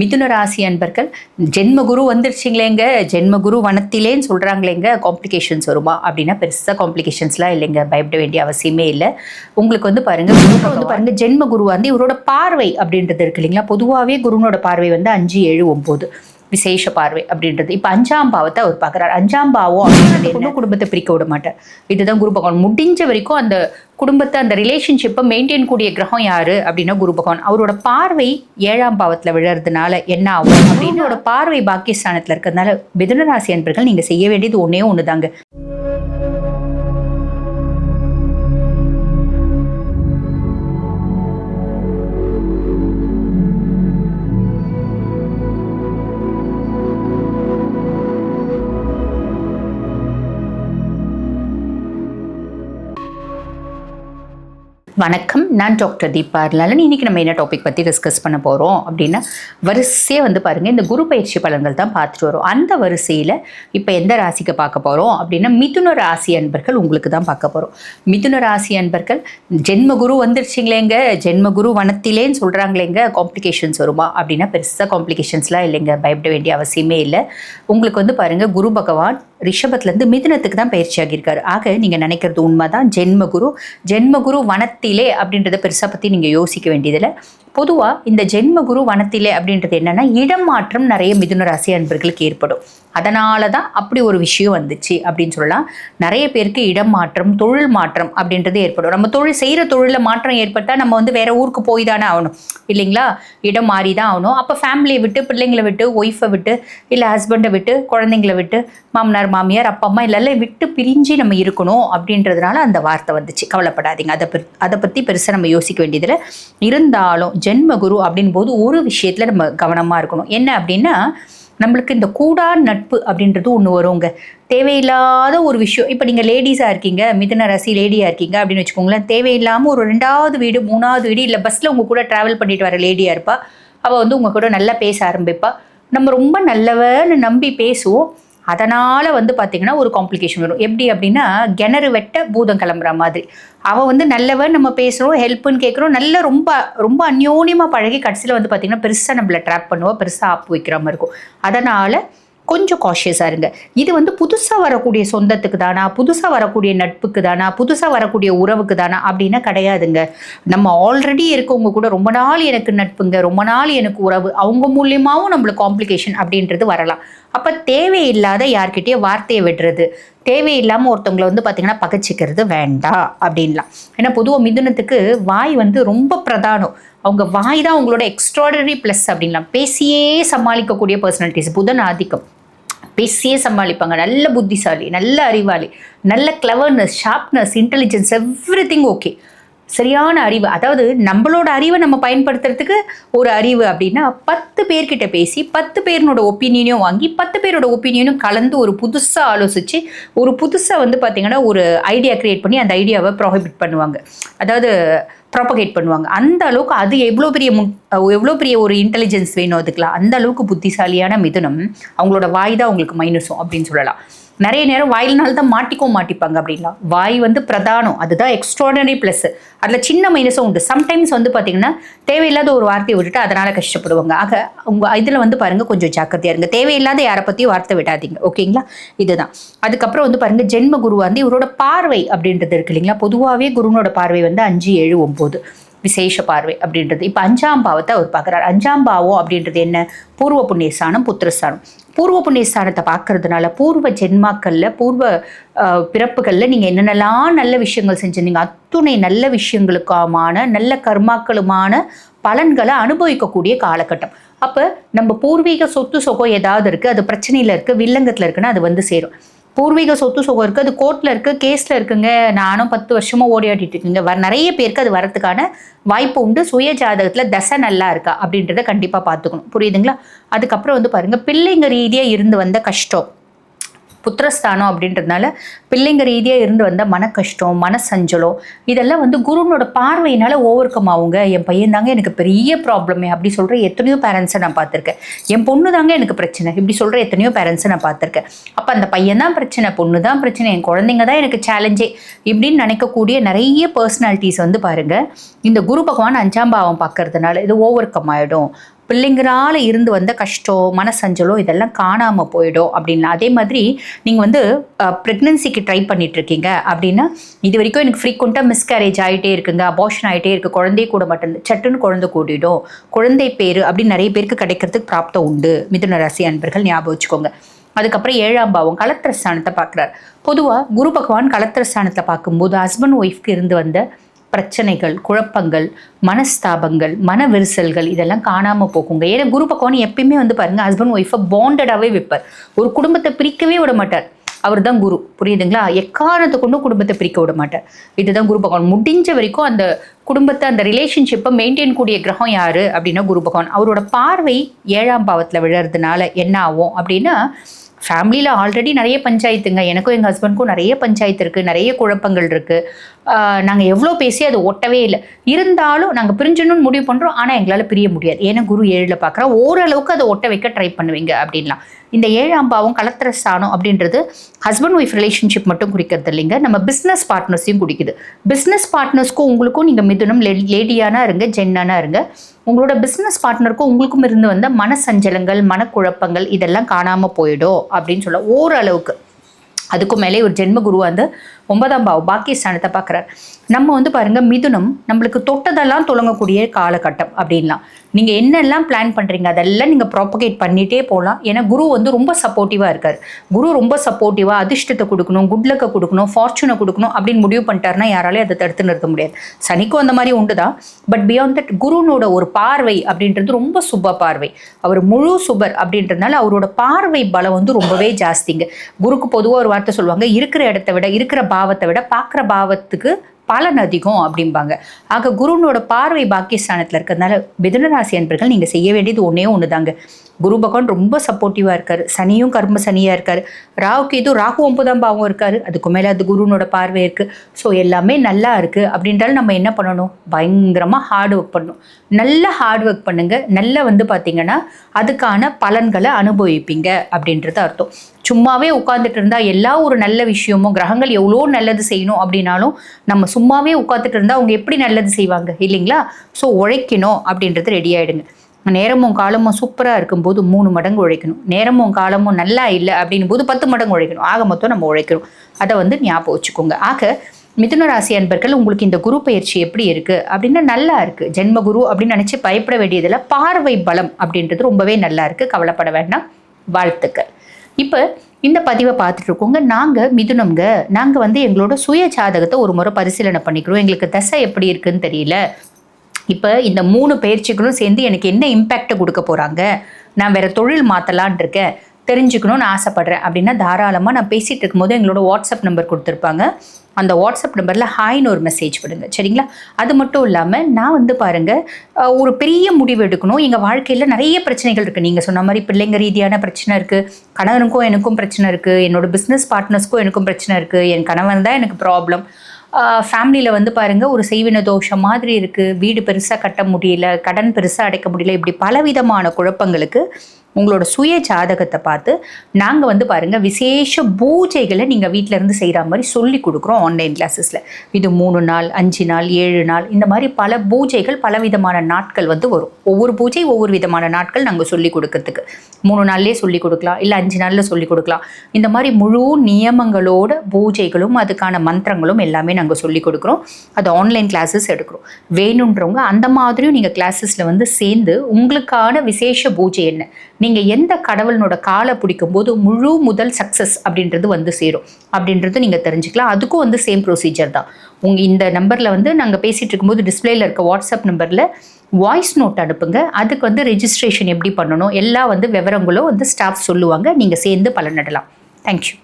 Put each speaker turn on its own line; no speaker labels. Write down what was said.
மிதுன ராசி அன்பர்கள் ஜென்ம குரு வந்துருச்சிங்களேங்க. ஜென்ம குரு வனத்திலேன்னு சொல்கிறாங்களேங்க காம்ப்ளிகேஷன்ஸ் வருமா? அப்படின்னா பெருசாக காம்ப்ளிகேஷன்ஸ்லாம் இல்லைங்க. பயப்பட வேண்டிய அவசியமே இல்லை. உங்களுக்கு வந்து பாருங்க குரு வந்து பாருங்க ஜென்ம குரு வந்து இவரோட பார்வை அப்படின்றது இருக்கு இல்லைங்களா? பொதுவாகவே குருனோட பார்வை வந்து அஞ்சு ஏழு ஒம்பது. விசேஷ பார்வை அப்படின்றது. இப்போ அஞ்சாம் பாவத்தை அவர் பார்க்குறாரு. அஞ்சாம் பாவம் அப்படின்றது என்ன குடும்பத்தை பிரிக்க விட மாட்டார். இதுதான் குரு பகவான். முடிஞ்ச வரைக்கும் அந்த குடும்பத்தை அந்த ரிலேஷன்ஷிப்பை மெயின்டைன் கூடிய கிரகம் யாரு அப்படின்னா குரு பகவான். அவரோட பார்வை ஏழாம் பாவத்தில் விழறதுனால என்ன ஆகும்? அப்படின்னு பார்வை பாக்கியஸ்தானத்தில் இருக்கிறதுனால மிதுனராசி அன்பர்கள் நீங்கள் செய்ய வேண்டியது ஒன்றே ஒன்று தாங்க வணக்கம். நான் டாக்டர் தீபா லலன் இன்னைக்கு நம்ம என்ன டாபிக் பற்றி டிஸ்கஸ் பண்ண போகிறோம் அப்படின்னா வரிசையாக வந்து பாருங்கள் இந்த குரு பயிற்சி பலன்கள் தான் பார்த்துட்டு வரோம். அந்த வரிசையில் இப்போ எந்த ராசிக்கு பார்க்க போகிறோம் அப்படின்னா மிதுன ராசி அன்பர்கள் உங்களுக்கு தான் பார்க்க போகிறோம் மிதுன ராசி அன்பர்கள் ஜென்ம குரு வந்துருச்சிங்களேங்க. ஜென்ம குரு வனத்திலேன்னு சொல்கிறாங்களேங்க காம்ப்ளிகேஷன்ஸ் வருமா அப்படின்னா பெருசாக காம்ப்ளிகேஷன்ஸ்லாம் இல்லைங்க. பயப்பட வேண்டிய அவசியமே இல்லை. உங்களுக்கு வந்து பாருங்கள் குரு பகவான் ரிஷபத்துலேருந்து மிதுனத்துக்கு தான் பயிற்சி ஆகியிருக்காரு ஆக நீங்கள் நினைக்கிறது உண்மை தான் ஜென்மகுரு ஜென்மகுரு வனத்தில் அப்படின்றத பெருசாக பற்றி நீங்கள் யோசிக்க வேண்டியதில்லை. பொதுவாக இந்த ஜென்மகுரு வனத்திலே அப்படின்றது என்னென்னா இடம் மாற்றம் நிறைய மிதுன ராசி அன்பர்களுக்கு ஏற்படும். அதனால தான் அப்படி ஒரு விஷயம் வந்துச்சு அப்படின்னு சொல்லலாம். நிறைய பேருக்கு இடம் மாற்றம் தொழில் மாற்றம் அப்படின்றது ஏற்படும். நம்ம தொழில் செய்கிற தொழிலில் மாற்றம் ஏற்பட்டால் நம்ம வந்து வேற ஊருக்கு போய் தானே ஆகணும். இல்லைங்களா? இடம் மாறி தான் ஆகணும். அப்போ ஃபேமிலியை விட்டு பிள்ளைங்களை விட்டு ஒய்ஃபை விட்டு இல்லை ஹஸ்பண்டை விட்டு குழந்தைங்களை விட்டு மாமனார் மாமியார் அப்பா அம்மா இல்லைல்ல விட்டு பிரிஞ்சு நம்ம இருக்கணும் அப்படின்றதுனால அந்த வார்த்தை வந்துச்சு. கவலைப்படாதீங்க. அதை பெரு அதை பற்றி பெருசாக நம்ம யோசிக்க வேண்டியதில் இருந்தாலும் ஜென்ம குரு அப்படின் போது ஒரு விஷயத்தில் நம்ம கவனமாக இருக்கணும். என்ன அப்படின்னா நம்மளுக்கு இந்த கூடா நட்பு அப்படின்றது ஒன்று வருங்க. தேவையில்லாத ஒரு விஷயம். இப்போ நீங்கள் லேடிஸாக இருக்கீங்க மிதன ரசி லேடியாக இருக்கீங்க அப்படின்னு வச்சுக்கோங்களேன் தேவையில்லாமல் ஒரு ரெண்டாவது வீடு மூணாவது வீடு இல்லை பஸ்ஸில் உங்கள் கூட ட்ராவல் பண்ணிட்டு வர லேடியாக இருப்பா. அவள் வந்து உங்கள் கூட நல்லா பேச ஆரம்பிப்பா. நம்ம ரொம்ப நல்லவன்னு நம்பி பேசுவோம். அதனால் வந்து பார்த்திங்கன்னா ஒரு காம்ப்ளிகேஷன் வரும். எப்படி அப்படின்னா கிணறு வெட்ட பூதம் கிளம்புற மாதிரி. அவள் வந்து நல்லவன் நம்ம பேசுகிறோம் ஹெல்ப்புன்னு கேட்குறோம் நல்ல ரொம்ப ரொம்ப அந்யோன்யமாக பழகி கடைசியில் வந்து பார்த்திங்கன்னா பெருசாக நம்மளை ட்ராப் பண்ணுவோம் பெருசாக ஆப்பு வைக்கிற மாதிரி இருக்கும். அதனால் கொஞ்சம் காஷியஸாக இருங்க. இது வந்து புதுசாக வரக்கூடிய சொந்தத்துக்கு தானா புதுசாக வரக்கூடிய நட்புக்கு தானா புதுசாக வரக்கூடிய உறவுக்கு தானா அப்படின்னா கிடையாதுங்க. நம்ம ஆல்ரெடி இருக்கவங்க கூட ரொம்ப நாள் எனக்கு நட்புங்க ரொம்ப நாள் எனக்கு உறவு அவங்க மூலியமாகவும் நம்மளுக்கு காம்ப்ளிகேஷன் அப்படின்றது வரலாம். அப்போ தேவையில்லாத யார்கிட்டயே வார்த்தையை விடுறது தேவையில்லாமல் ஒருத்தவங்களை வந்து பார்த்திங்கன்னா பகச்சிக்கிறது வேண்டாம் அப்படின்லாம். ஏன்னா பொதுவாக மிதுனத்துக்கு வாய் வந்து ரொம்ப பிரதானம். அவங்க வாய் தான் அவங்களோட எக்ஸ்ட்ராடனரி ப்ளஸ் அப்படின்லாம். பேசியே சமாளிக்கக்கூடிய பர்சனாலிட்டிஸ் புதன் ஆதிக்கம். பேசியே சமாளிப்பாங்க. நல்ல புத்திசாலி நல்ல அறிவாளி நல்ல cleverness sharpness intelligence every thing okay சரியான அறிவு. அதாவது நம்மளோட அறிவை நம்ம பயன்படுத்துறதுக்கு ஒரு அறிவு அப்படின்னா பத்து பேர்கிட்ட பேசி பத்து பேர்னோட ஒப்பீனியனையும் வாங்கி பத்து பேரோட ஒப்பீனியனும் கலந்து ஒரு புதுசாக ஆலோசித்து ஒரு புதுசாக வந்து பார்த்திங்கன்னா ஒரு ஐடியா க்ரியேட் பண்ணி அந்த ஐடியாவை ப்ராஹிபிட் பண்ணுவாங்க. அதாவது ப்ராப்பகேட் பண்ணுவாங்க. அந்த அளவுக்கு அது எவ்வளோ பெரிய மு எவ்வளோ பெரிய ஒரு இன்டெலிஜென்ஸ் வேணும் அதுக்கெலாம். அந்த அளவுக்கு புத்திசாலியான மிதுனம் அவங்களோட வாய் தான் அவங்களுக்கு மைனஸும் அப்படின்னு சொல்லலாம். நிறைய நேரம் வாயில்னால தான் மாட்டிக்கவும் மாட்டிப்பாங்க அப்படின்லாம் வாய் வந்து பிரதானம். அதுதான் எக்ஸ்ட்ராடனரி ப்ளஸ் அதில் சின்ன மைனஸும் உண்டு. சம்டைம்ஸ் வந்து பார்த்தீங்கன்னா தேவையில்லாத ஒரு வார்த்தையை விட்டுட்டு அதனால் கஷ்டப்படுவாங்க. ஆக உங்கள் இதில் வந்து பாருங்கள் கொஞ்சம் ஜாக்கிரதையாக இருங்க. தேவையில்லாத யாரை பற்றியும் வார்த்தை விடாதீங்க. ஓகேங்களா? இதுதான். அதுக்கப்புறம் வந்து பாருங்கள் ஜென்ம குருவாக இருந்து இவரோட பார்வை அப்படின்றது இருக்கு இல்லைங்களா? பொதுவாகவே குருனோட பார்வை வந்து அஞ்சு ஏழு ஒம்பது விசேஷ பார்வை அப்படின்றது. இப்போ அஞ்சாம் பாவத்தை அவர் பார்க்குறார். அஞ்சாம் பாவம் அப்படின்றது என்ன? பூர்வ புண்ணியஸ்தானம் புத்திரஸ்தானம். பூர்வ புண்ணியஸ்தானத்தை பார்க்கறதுனால பூர்வ ஜென்மாக்களில் பூர்வ பிறப்புகளில் நீங்கள் என்னென்னலாம் நல்ல விஷயங்கள் செஞ்சுருந்தீங்க அத்துணை நல்ல விஷயங்களுக்கான நல்ல கர்மாக்களுமான பலன்களை அனுபவிக்கக்கூடிய காலகட்டம். அப்போ நம்ம பூர்வீக சொத்து சொகம் ஏதாவது இருக்குது அது பிரச்சனையில் இருக்குது வில்லங்கத்தில் இருக்குன்னா அது வந்து சேரும். பூர்வீக சொத்து சுகம் இருக்குது அது கோர்ட்டில் இருக்குது கேஸில் இருக்குங்க. நானும் பத்து வருஷமாக ஓடியாடிட்டு இருக்குங்க. வர நிறைய பேருக்கு அது வரதுக்கான வாய்ப்பு உண்டு. சுய ஜாதகத்தில் தசை நல்லா இருக்கா அப்படின்றத கண்டிப்பாக பார்த்துக்கணும். புரியுதுங்களா? அதுக்கப்புறம் வந்து பாருங்கள் பிள்ளைங்க ரீதியாக இருந்து வந்த கஷ்டம். புத்திரஸ்தானம் அப்படின்றதுனால பிள்ளைங்க ரீதியாக இருந்து வந்த மன கஷ்டம் மன சஞ்சலம் இதெல்லாம் வந்து குருனோட பார்வையினால ஓவர் கம் ஆகுங்க. என் பையன் தாங்க எனக்கு பெரிய ப்ராப்ளமே அப்படி சொல்கிற எத்தனையோ பேரண்ட்ஸை நான் பார்த்துருக்கேன். என் பொண்ணு தாங்க எனக்கு பிரச்சனை. இப்படி சொல்கிற எத்தனையோ பேரண்ட்ஸை நான் பார்த்துருக்கேன். அப்போ அந்த பையன் தான் பிரச்சனை பொண்ணு தான் பிரச்சனை என் குழந்தைங்க தான் எனக்கு சேலஞ்சே இப்படின்னு நினைக்கக்கூடிய நிறைய பர்சனாலிட்டிஸ் வந்து பாருங்கள் இந்த குரு பகவான் அஞ்சாம் பாவம் பார்க்கறதுனால இது ஓவர் கம் ஆகிடும் பிள்ளைங்களால இருந்து வந்த கஷ்டம் மனசஞ்சலோ இதெல்லாம் காணாமல் போயிடும் அப்படின்லாம். அதே மாதிரி நீங்கள் வந்து ப்ரெக்னென்சிக்கு ட்ரை பண்ணிட்டு இருக்கீங்க அப்படின்னா இது வரைக்கும் எனக்கு ஃப்ரீக்வெண்ட்டாக மிஸ்கேரேஜ் ஆகிட்டே இருக்குங்க. அபார்ஷன் ஆகிட்டே இருக்குது குழந்தைய கூட மட்டும் சட்டுன்னு குழந்தை கூடிடும் குழந்தை பேர் அப்படின்னு நிறைய பேருக்கு கிடைக்கிறதுக்கு பிராப்தம் உண்டு. மிதுன ராசி அன்பர்கள் ஞாபகம் வச்சுக்கோங்க. அதுக்கப்புறம் ஏழாம் பாவம் கலத்திர ஸ்தானத்தை பார்க்குறாரு. பொதுவாக குரு பகவான் கலத்திர ஸ்தானத்தை பார்க்கும்போது ஹஸ்பண்ட் ஒய்ஃப்க்கு இருந்து வந்த பிரச்சனைகள் குழப்பங்கள் மனஸ்தாபங்கள் மன விரிசல்கள் இதெல்லாம் காணாமல் போகுங்க. ஏன்னா குரு பகவான் எப்பயுமே வந்து பாருங்கள் ஹஸ்பண்ட் ஒய்ஃபை பாண்டடாகவே வைப்பார். ஒரு குடும்பத்தை பிரிக்கவே விட மாட்டார். அவர் தான் குரு. புரியுதுங்களா? எக்காரணத்தை கொண்டும் குடும்பத்தை பிரிக்க விட மாட்டார். இதுதான் குரு பகவான். முடிஞ்ச வரைக்கும் அந்த குடும்பத்தை அந்த ரிலேஷன்ஷிப்பை மெயின்டைன் கூடிய கிரகம் யாரு? அப்படின்னா குரு பகவான். அவரோட பார்வை ஏழாம் பாவத்தில் விழறதுனால என்ன ஆகும் அப்படின்னா ஃபேமிலியில் ஆல்ரெடி நிறைய பஞ்சாயத்துங்க. எனக்கும் எங்கள் ஹஸ்பண்ட்க்கும் நிறைய பஞ்சாயத்து இருக்குது நிறைய குழப்பங்கள் இருக்குது நாங்கள் எவ்வளோ பேசி அது ஒட்டவே இல்லை. இருந்தாலும் நாங்கள் பிரிஞ்சணும்னு முடிவு பண்ணுறோம் ஆனால் எங்களால் பிரிய முடியாது. ஏன்னா குரு ஏழில் பார்க்குறோம் ஓரளவுக்கு அதை ஒட்ட வைக்க ட்ரை பண்ணுவீங்க அப்படின்லாம். இந்த ஏழாம் பாவம் கலத்திர ஸ்தானம் அப்படின்றது ஹஸ்பண்ட் ஒய்ஃப் ரிலேஷன்ஷிப் மட்டும் குறிக்கிறது இல்லைங்க. நம்ம பிஸ்னஸ் பார்ட்னர்ஸையும் குடிக்குது பிஸ்னஸ் பார்ட்னர்ஸ்க்கும் உங்களுக்கும் நீங்கள் மிதுனம் லேடியானா இருங்க ஜென்னானா இருங்க. உங்களோட பிஸ்னஸ் பார்ட்னருக்கும் உங்களுக்கும் இருந்து வந்த மனசஞ்சலங்கள் மனக்குழப்பங்கள் இதெல்லாம் காணாமல் போயிடும் அப்படின்னு சொல்ல ஓரளவுக்கு. அதுக்கும் மேலே ஒரு ஜென்ம குரு வந்து ஒன்பதாம் பாவ் பாக்கியஸ்தானத்தை பார்க்குறாரு. நம்ம வந்து பாருங்க மிதுனம் நம்மளுக்கு தொட்டதெல்லாம் தொடங்கக்கூடிய காலகட்டம் அப்படின்லாம். நீங்கள் என்னெல்லாம் பிளான் பண்ணுறீங்க அதெல்லாம் நீங்கள் ப்ராப்பகேட் பண்ணிகிட்டே போகலாம். ஏன்னா குரு வந்து ரொம்ப சப்போர்ட்டிவாக இருக்கார். குரு ரொம்ப சப்போர்ட்டிவாக அதிர்ஷ்டத்தை கொடுக்கணும் குட்லக்கை கொடுக்கணும் ஃபார்ச்சூனை கொடுக்கணும் அப்படின்னு முடிவு பண்ணிட்டாருன்னா யாராலையும் அதை தடுத்து நிறுத்த முடியாது. சனிக்கும் அந்த மாதிரி உண்டு தான். பட் பியாண்ட் தட் குருனோட ஒரு பார்வை அப்படின்றது ரொம்ப சுப பார்வை. அவர் முழு சுபர் அப்படின்றதுனால அவரோட பார்வை பலம் வந்து ரொம்பவே ஜாஸ்திங்க. குருக்கு பொதுவாக ஒரு வார்த்தை சொல்லுவாங்க இருக்கிற இடத்த விட இருக்கிற பாவத்தை விட பார்க்குற பாவத்துக்கு பலன் அதிகம் அப்படிம்பாங்க. ஆக குருனோட பார்வை பாக்கியஸ்தானத்தில் இருக்கிறதுனால மிதுனராசி அன்பர்கள் நீங்கள் செய்ய வேண்டியது ஒன்றே ஒன்று தாங்க குரு பகவான் ரொம்ப சப்போர்ட்டிவாக இருக்கார். சனியும் கர்ம சனியாக இருக்கார். ராகுக்கு இது ராகு ஒன்பதாம் பாவம் இருக்கார். அதுக்கு மேலே அது குருனோட பார்வை இருக்குது ஸோ எல்லாமே நல்லா இருக்குது அப்படின்றாலும் நம்ம என்ன பண்ணணும்? பயங்கரமாக ஹார்ட் ஒர்க் பண்ணணும். நல்ல ஹார்ட் ஒர்க் பண்ணுங்கள் நல்லா வந்து பார்த்திங்கன்னா அதுக்கான பலன்களை அனுபவிப்பீங்க அப்படின்றது அர்த்தம். சும்மாவே உட்காந்துட்டு இருந்தால் எல்லா ஒரு நல்ல விஷயமும் கிரகங்கள் எவ்வளோ நல்லது செய்யணும் அப்படின்னாலும் நம்ம சும்மாவே உட்காந்துட்டு இருந்தால் அவங்க எப்படி நல்லது செய்வாங்க இல்லைங்களா? ஸோ உழைக்கணும் அப்படின்றது ரெடி ஆகிடுங்க நேரமும் காலமும் சூப்பராக இருக்கும்போது மூணு மடங்கு உழைக்கணும். நேரமும் காலமும் நல்லா இல்லை அப்படின் போது பத்து மடங்கு உழைக்கணும். ஆக மொத்தம் நம்ம உழைக்கணும் அதை வந்து ஞாபகம் வச்சுக்கோங்க. ஆக மிதுன ராசி அன்பர்கள் உங்களுக்கு இந்த குரு பயிற்சி எப்படி இருக்குது அப்படின்னா நல்லா இருக்குது ஜென்ம குரு அப்படின்னு நினச்சி பயப்பட வேண்டியதில் பார்வை பலம் அப்படின்றது ரொம்பவே நல்லா இருக்குது கவலைப்பட வேண்டாம். வாழ்த்துக்கள். இப்போ இந்த பதிவை பார்த்துட்டு இருக்கோங்க. நாங்கள் மிதுனம்ங்க. நாங்கள் வந்து எங்களோட சுய ஜாதகத்தை ஒரு முறை பரிசீலனை பண்ணிக்கிறோம். எங்களுக்கு தசை எப்படி இருக்குன்னு தெரியல. இப்போ இந்த மூணு பயிற்சிகளும் சேர்ந்து எனக்கு என்ன இம்பேக்டை கொடுக்க போகிறாங்க நான் வேற தொழில் மாற்றலான் இருக்கேன். தெரிஞ்சுக்கணும்னு ஆசைப்பட்றேன். அப்படின்னா தாராளமாக நான் பேசிகிட்டு இருக்கும்போது எங்களோட வாட்ஸ்அப் நம்பர் கொடுத்துருப்பாங்க. அந்த வாட்ஸ்அப் நம்பரில் ஹாய்னு ஒரு மெசேஜ் விடுங்க. சரிங்களா? அது மட்டும் இல்லாமல் நான் வந்து பாருங்கள் ஒரு பெரிய முடிவு எடுக்கணும். எங்கள் வாழ்க்கையில் நிறைய பிரச்சனைகள் இருக்குது நீங்கள் சொன்ன மாதிரி பிள்ளைங்க ரீதியான பிரச்சனை இருக்குது கணவனுக்கும் எனக்கும் பிரச்சனை இருக்குது என்னோடய பிஸ்னஸ் பார்ட்னர்ஸ்க்கும் எனக்கும் பிரச்சனை இருக்குது என் கணவன் தான் எனக்கு ப்ராப்ளம் ஃபேமிலியில் வந்து பாருங்கள் ஒரு செய்வின தோஷம் மாதிரி இருக்குது வீடு பெருசாக கட்ட முடியல. கடன் பெருசாக அடைக்க முடியல. இப்படி பலவிதமான குழப்பங்களுக்கு உங்களோட சுய ஜாதகத்தை பார்த்து நாங்கள் வந்து பாருங்கள் விசேஷ பூஜைகளை நீங்கள் வீட்டிலேருந்து செய்கிற மாதிரி சொல்லி கொடுக்குறோம் ஆன்லைன் கிளாஸஸில் இது மூணு நாள் அஞ்சு நாள் ஏழு நாள் இந்த மாதிரி பல பூஜைகள் பல விதமான நாட்கள் வந்து வரும். ஒவ்வொரு பூஜை ஒவ்வொரு விதமான நாட்கள் நாங்கள் சொல்லி கொடுக்கறதுக்கு. மூணு நாள்லேயே சொல்லி கொடுக்கலாம் இல்லை அஞ்சு நாளில் சொல்லி கொடுக்கலாம். இந்த மாதிரி முழு நியமங்களோட பூஜைகளும் அதுக்கான மந்திரங்களும் எல்லாமே நாங்கள் சொல்லி கொடுக்குறோம். அது ஆன்லைன் கிளாஸஸ் எடுக்கிறோம். வேணுன்றவங்க அந்த மாதிரியும் நீங்கள் கிளாஸஸில் வந்து சேர்ந்து உங்களுக்கான விசேஷ பூஜை என்ன? நீங்கள் எந்த கடவுளனோட காலை பிடிக்கும் போது முழு முதல் சக்ஸஸ் அப்படின்றது வந்து சேரும். அப்படின்றது நீங்கள் தெரிஞ்சுக்கலாம். அதுக்கும் வந்து சேம் ப்ரொசீஜர் தான். உங்கள் இந்த நம்பரில் வந்து நாங்கள் பேசிகிட்டு இருக்கும்போது டிஸ்பிளேயில் இருக்க வாட்ஸ்அப் நம்பரில் வாய்ஸ் நோட் அனுப்புங்க. அதுக்கு வந்து ரெஜிஸ்ட்ரேஷன் எப்படி பண்ணணும்? எல்லா வந்து விவரங்களும் வந்து ஸ்டாஃப் சொல்லுவாங்க. நீங்கள் சேர்ந்து பலனிடலாம் தேங்க்யூ